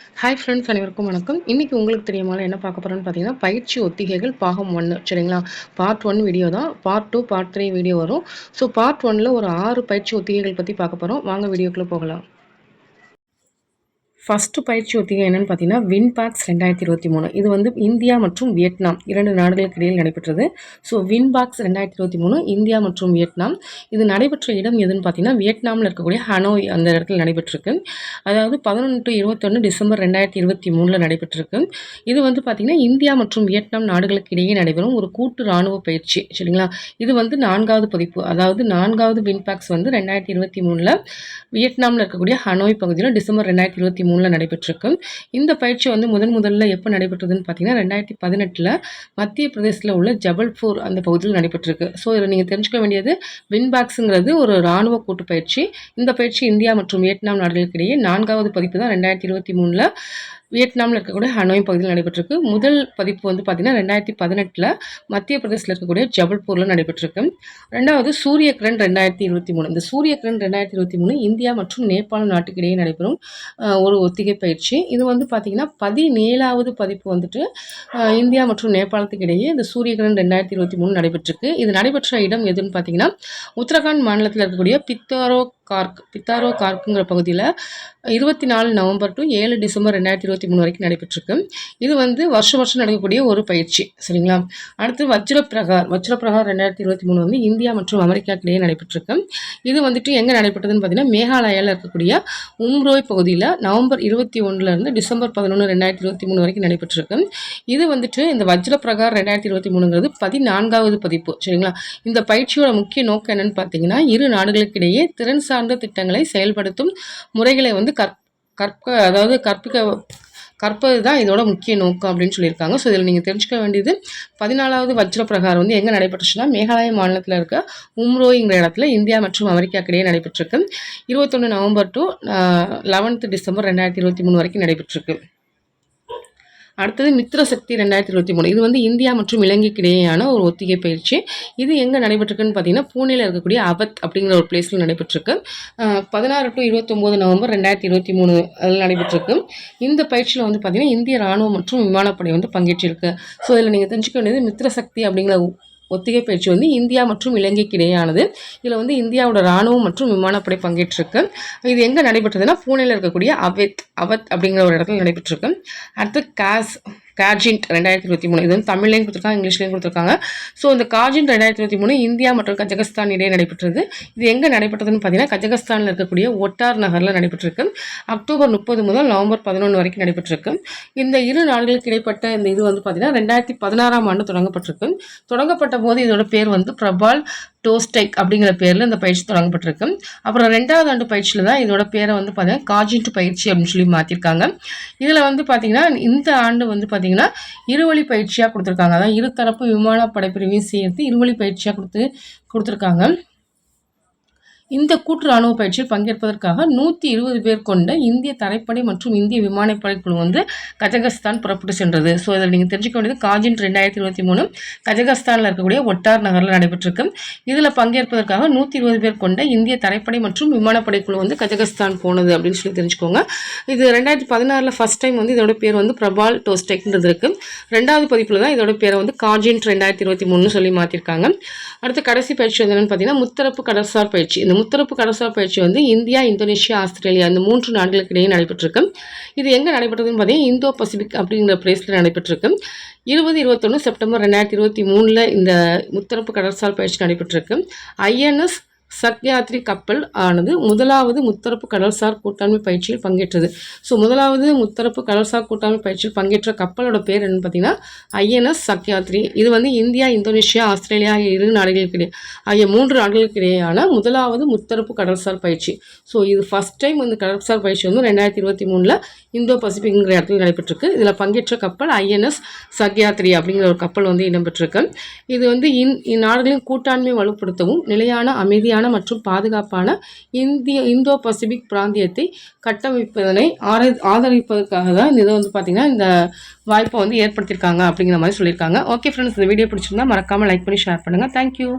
Hi friends அனைவருக்கும் வணக்கம். இன்னைக்கு உங்களுக்கு தெரியுமால என்ன பார்க்க போறோம்னு பார்த்தீங்கன்னா பயிற்சி ஒத்திகைகள் பாகம் ஒன்று சரிங்களா? பார்ட் ஒன் வீடியோ தான். Part two part three video வரும். ஸோ பார்ட் ஒன்ல ஒரு ஆறு பயிற்சி ஒத்திகைகள் பற்றி பார்க்க போகிறோம் வாங்க வீடியோக்குள்ளே போகலாம். ஃபஸ்ட்டு பயிற்சி ஒத்திகை என்னென்னு பார்த்தீங்கன்னா வின்பாக்ஸ் ரெண்டாயிரத்தி இருபத்தி மூணு. இது வந்து இந்தியா மற்றும் வியட்நாம் இரண்டு நாடுகளுக்கு இடையில் நடைபெற்றது. ஸோ வின்பாக்ஸ் ரெண்டாயிரத்தி இருபத்தி மூணு இந்தியா மற்றும் வியட்நாம். இது நடைபெற்ற இடம் எதுன்னு பார்த்தீங்கன்னா வியட்நாமில் இருக்கக்கூடிய ஹனோய் அந்த இடத்துல நடைபெற்றிருக்கு. அதாவது பதினொன்று டு இருபத்தொன்று டிசம்பர் ரெண்டாயிரத்தி இருபத்தி மூணில் நடைபெற்றிருக்கு. இது வந்து பார்த்திங்கன்னா இந்தியா மற்றும் வியட்நாம் நாடுகளுக்கு இடையே நடைபெறும் ஒரு கூட்டு இராணுவ பயிற்சி சரிங்களா? இது வந்து நான்காவது பதிப்பு. அதாவது நான்காவது வின்பாக்ஸ் வந்து ரெண்டாயிரத்தி இருபத்தி மூணில் வியட்நாமில் இருக்கக்கூடிய ஹனோய் பகுதியில் டிசம்பர் ரெண்டாயிரத்தி இருபத்தி மூணில் நடைபெற்றிருக்கு. இந்த பயிற்சி வந்து முதன் முதல்ல எப்போ நடைபெற்றதுன்னு பார்த்தீங்கன்னா ரெண்டாயிரத்தி பதினெட்டில் மத்திய பிரதேசத்தில் உள்ள ஜபல்பூர் அந்த பகுதியில் நடைபெற்றிருக்கு. ஸோ இதில் நீங்கள் தெரிஞ்சுக்க வேண்டியது வின்பாக்ஸுங்கிறது ஒரு இராணுவ கூட்டு பயிற்சி. இந்த பயிற்சி இந்தியா மற்றும் வியட்நாம் நாடுகளுக்கிடையே நான்காவது பதிப்பு தான் ரெண்டாயிரத்தி இருபத்தி மூணில் வியட்நாமில் இருக்கக்கூடிய ஹனோய் பகுதியில் நடைபெற்றிருக்கு. முதல் பதிப்பு வந்து பார்த்திங்கன்னா ரெண்டாயிரத்தி பதினெட்டில் மத்திய பிரதேசில் இருக்கக்கூடிய ஜபல்பூரில் நடைபெற்றிருக்கு. ரெண்டாவது சூரிய கிரண் ரெண்டாயிரத்தி இருபத்தி மூணு. இந்த சூரியகிரண் ரெண்டாயிரத்தி இருபத்தி மூணு இந்தியா மற்றும் நேபாள நாட்டுக்கிடையே நடைபெறும் ஒரு ஒத்திகை பயிற்சி இது வந்து பார்த்திங்கன்னா பதினேழாவது பதிப்பு வந்துட்டு இந்தியா மற்றும் நேபாளத்துக்கு இடையே இந்த சூரியகிரண் ரெண்டாயிரத்தி இருபத்தி மூணு நடைபெற்றிருக்கு. இது நடைபெற்ற இடம் எதுன்னு பார்த்தீங்கன்னா உத்தரகாண்ட் மாநிலத்தில் இருக்கக்கூடிய பித்தோரோ கார்க் பித்தாரோ கார்க்குங்கிற பகுதியில் இருபத்தி நாலு நவம்பர் டு ஏழு டிசம்பர் ரெண்டாயிரத்தி இருபத்தி மூணு வரைக்கும் நடைபெற்றிருக்கு. இது வந்து வருஷம் வருஷம் நடக்கக்கூடிய ஒரு பயிற்சி சரிங்களா? அடுத்து வஜ்ரப்பிரகார் வஜ்ரப்பிரகார் ரெண்டாயிரத்தி இருபத்தி மூணு வந்து இந்தியா மற்றும் அமெரிக்காக்கிடையே நடைபெற்றிருக்கு. இது வந்துட்டு எங்கே நடைபெற்றதுன்னு பார்த்தீங்கன்னா மேகாலயாவில் இருக்கக்கூடிய உம்ரோய் பகுதியில் நவம்பர் இருபத்தி ஒன்றுலேருந்து டிசம்பர் பதினொன்று ரெண்டாயிரத்தி இருபத்தி மூணு வரைக்கும் நடைபெற்றிருக்கு. இது வந்துட்டு இந்த வஜ்ரப்பிரகார் ரெண்டாயிரத்தி இருபத்தி மூணுங்கிறது பதினான்காவது பதிப்பு சரிங்களா? இந்த பயிற்சியோட முக்கிய நோக்கம் என்னன்னு பார்த்தீங்கன்னா இரு நாடுகளுக்கிடையே திறன் சார்ந்த திட்டங்களை செயல்படுத்தும் முறைகளை வந்து கற் கற்க அதாவது கற்பிக்க கற்பது தான் இதோட முக்கிய நோக்கம் அப்படின்னு சொல்லியிருக்காங்க. ஸோ இதில் நீங்கள் தெரிஞ்சுக்க வேண்டியது பதினாலாவது வஜ்ர பிரகாரம் வந்து எங்கே நடைபெற்றுச்சுன்னா மேகாலய மாநிலத்தில் இருக்க உம்ரோய்ங்கிற இடத்துல இந்தியா மற்றும் அமெரிக்காக்கிடையே நடைபெற்றிருக்கு. இருபத்தொன்று நவம்பர் டு லெவன்த்து டிசம்பர் ரெண்டாயிரத்தி இருபத்தி மூணு வரைக்கும் நடைபெற்றிருக்கு. அடுத்தது மித்ர சக்தி ரெண்டாயிரத்தி இருபத்தி மூணு. இது வந்து இந்தியா மற்றும் இலங்கைக்கு இடையேயான ஒரு ஒத்திகை பயிற்சி. இது எங்கே நடைபெற்றிருக்குன்னு பார்த்தீங்கன்னா பூனேல இருக்கக்கூடிய அவத் அப்படிங்கிற ஒரு பிளேஸில் நடைபெற்றிருக்கு. பதினாறு டு இருபத்தொம்போது நவம்பர் ரெண்டாயிரத்தி இருபத்தி மூணு அதில் நடைபெற்றிருக்கு. இந்த பயிற்சியில் வந்து பார்த்திங்கன்னா இந்திய ராணுவம் மற்றும் விமானப்படை வந்து பங்கேற்றிருக்கு. ஸோ இதில் நீங்கள் தெரிஞ்சுக்க வேண்டியது மித்ர சக்தி அப்படிங்கிற ஒத்திகை பயிற்சி வந்து இந்தியா மற்றும் இலங்கைக்கு இடையானது. இதில் வந்து இந்தியாவோட ராணுவம் மற்றும் விமானப்படை பங்கேற்றிருக்கு. இது எங்கே நடைபெற்றதுன்னா பூனேல இருக்கக்கூடிய அவத் அவத் அப்படிங்கிற ஒரு இடத்துல நடைபெற்றிருக்கு. அடுத்து காஸ் கார்ஜின்ட் ரெண்டாயிரத்தி இருபத்தி மூணு. இது வந்து தமிழ்லையும் கொடுத்துருக்காங்க இங்கிலீஷ்லையும் கொடுத்துருக்காங்க. ஸோ இந்த கார்ஜின்ட் ரெண்டாயிரத்தி இருபத்தி மூணு இந்தியா மற்றும் கஜகஸ்தான் இடையே நடைபெற்றது. இது எங்கே நடைபெற்றதுன்னு பார்த்தீங்கன்னா கஜகஸ்தானில் இருக்கக்கூடிய ஒட்டார் நகரில் நடைபெற்றிருக்கு. அக்டோபர் முப்பது முதல் நவம்பர் பதினொன்று வரைக்கும் நடைபெற்றிருக்கு. இந்த இரு நாடுகளுக்கு இடைப்பட்ட இந்த இது வந்து பார்த்தீங்கன்னா ரெண்டாயிரத்தி பதினாறாம் ஆண்டு தொடங்கப்பட்டிருக்கு. தொடங்கப்பட்ட போது இதோட பேர் வந்து பிரபால் டோஸ்டைக் அப்படிங்கிற பேரில் இந்த பயிற்சி தொடங்கப்பட்டிருக்கு. அப்புறம் ரெண்டாவது ஆண்டு பயிற்சியில் தான் இதோட பேரை வந்து பார்த்தீங்கன்னா காஜின்ட்டு பயிற்சி அப்படின்னு சொல்லி மாற்றிருக்காங்க இதில் வந்து பார்த்தீங்கன்னா இந்த ஆண்டு வந்து பார்த்தீங்கன்னா இருவழி பயிற்சியாக கொடுத்துருக்காங்க. அதான் இருதரப்பு விமானப்படை பிரிவையும் சேர்த்து இருவழி பயிற்சியாக கொடுத்து கொடுத்துருக்காங்க. இந்த கூட்டு ராணுவ பயிற்சியில் பங்கேற்பதற்காக நூற்றி இருபது பேர் கொண்ட இந்திய தரைப்படை மற்றும் இந்திய விமானப்படை குழு வந்து கஜகஸ்தான் புறப்பட்டு சென்றது. ஸோ இதில் நீங்கள் தெரிஞ்சுக்க வேண்டியது காஜின் ரெண்டாயிரத்தி இருபத்தி மூணு கஜகஸ்தானில் இருக்கக்கூடிய ஒட்டார் நகரில் நடைபெற்றிருக்கு. இதில் பங்கேற்பதற்காக நூற்றி இருபது பேர் கொண்ட இந்திய தரைப்படை மற்றும் விமானப்படை குழு வந்து கஜகஸ்தான் போனது அப்படின்னு சொல்லி தெரிஞ்சுக்கோங்க. இது ரெண்டாயிரத்தி பதினாறில் ஃபஸ்ட் டைம் வந்து இதோட பேர் வந்து பிரபால் டோஸ்டெக்ன்றது இருக்குது ரெண்டாவது பதிப்பில் தான் இதோட பேரை வந்து காஜின் ரெண்டாயிரத்தி இருபத்தி மூணுன்னு சொல்லி மாற்றிருக்காங்க அடுத்து கடைசி பயிற்சி வந்து என்னென்னு பார்த்தீங்கன்னா முத்தரப்பு கடற்சார் பயிற்சி. இந்த முத்தரப்பு கடற்சார் பயிற்சி வந்து இந்தியா இந்தோனேஷியா ஆஸ்திரேலியா இந்த மூன்று நாடுகளுக்கு இடையே நடைபெற்றிருக்கு. இது எங்கே நடைபெற்றதுன்னு பார்த்தீங்கன்னா இந்தோ பசிபிக் அப்படிங்கிற பிளேஸில் நடைபெற்றிருக்கு. இருபது இருபத்தொன்று செப்டம்பர் ரெண்டாயிரத்தி இருபத்தி மூணில் இந்த முத்தரப்பு கடற்சார் பயிற்சி நடைபெற்றிருக்கு. ஐஎன்எஸ் சக்யாத்ரி கப்பல் ஆனது முதலாவது முத்தரப்பு கடல்சார் கூட்டாண்மை பயிற்சியில் பங்கேற்றது. ஸோ முதலாவது முத்தரப்பு கடல்சார் கூட்டாண்மை பயிற்சியில் பங்கேற்ற கப்பலோட பேர் என்னன்னு பார்த்தீங்கன்னா ஐஎன்எஸ் சக்யாத்ரி இது வந்து இந்தியா இந்தோனேஷியா ஆஸ்திரேலியா ஆகிய இரு நாடுகளுக்கு இடையே ஆகிய மூன்று நாடுகளுக்கு இடையேயான முதலாவது முத்தரப்பு கடல்சார் பயிற்சி. ஸோ இது ஃபஸ்ட் டைம் இந்த கடல்சார் பயிற்சி வந்து ரெண்டாயிரத்தி இருபத்தி மூணில் இந்தோ பசிபிக்ங்கிற இடத்துல நடைபெற்றிருக்கு. இதில் பங்கேற்ற கப்பல் ஐஎன்எஸ் சக்யாத்ரி அப்படிங்கிற ஒரு கப்பல் வந்து இடம்பெற்றிருக்கு. இது வந்து இந் இந்நாடுகளின் கூட்டாண்மை வலுப்படுத்தவும் நிலையான அமைதியான அமைதியான மற்றும் பாதுகாப்பான இந்திய இந்தோ பசிபிக் பிராந்தியத்தை கட்டமைப்பதனை ஆதரிப்பதற்காக தான் இதை வந்து பார்த்திங்கன்னா இந்த வாய்ப்பை வந்து ஏற்படுத்தியிருக்காங்க அப்படிங்கிற மாதிரி சொல்லியிருக்காங்க. ஓகே ஃப்ரெண்ட்ஸ் இந்த வீடியோ பிடிச்சிருந்தா மறக்காமல் லைக் பண்ணி ஷேர் பண்ணுங்கள் தேங்க்யூ